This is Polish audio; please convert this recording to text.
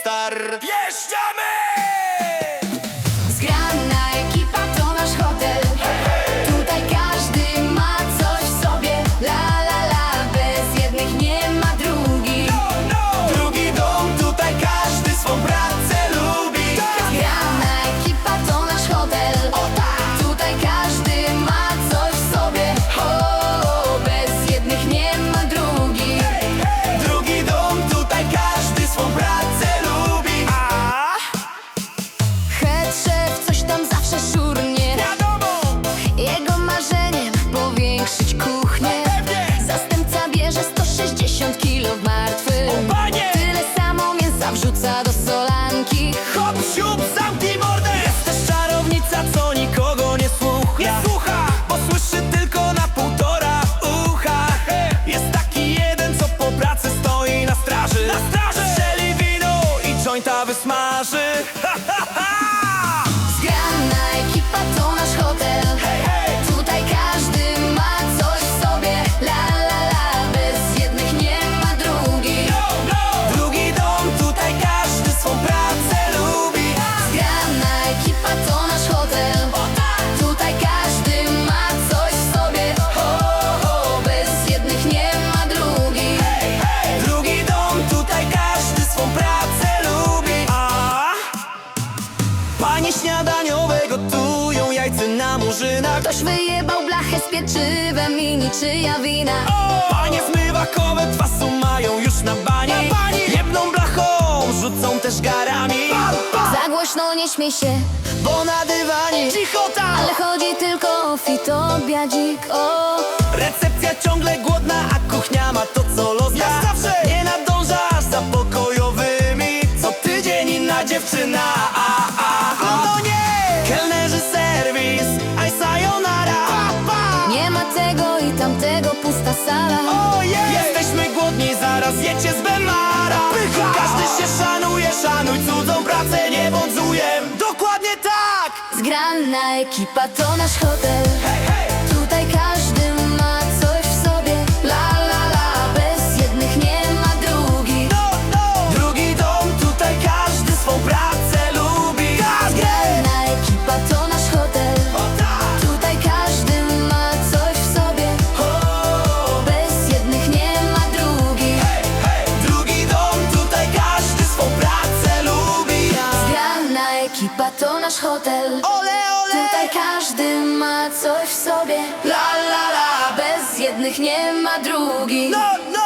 Star. Jeszcze! smaży. gotują jajce na murzynach Ktoś wyjebał blachę z pieczywem i niczyja wina o! Panie zmywakowe kwasu mają już na bani Jedną blachą rzucą też garami pa, pa! Za głośno nie śmiej się, bo na dywanie Cichota! Ale chodzi tylko o fitobiadzik, o Recepcja ciągle głodna, a kuchnia ma to co teraz jedźcie z Belmara Każdy się szanuje, szanuj cudzą pracę, nie bądź Dokładnie tak! Zgrana ekipa to nasz hotel hey, hey. Chyba to nasz hotel Ole, ole! Tutaj każdy ma coś w sobie La, la, la! Bez jednych nie ma drugich No, no!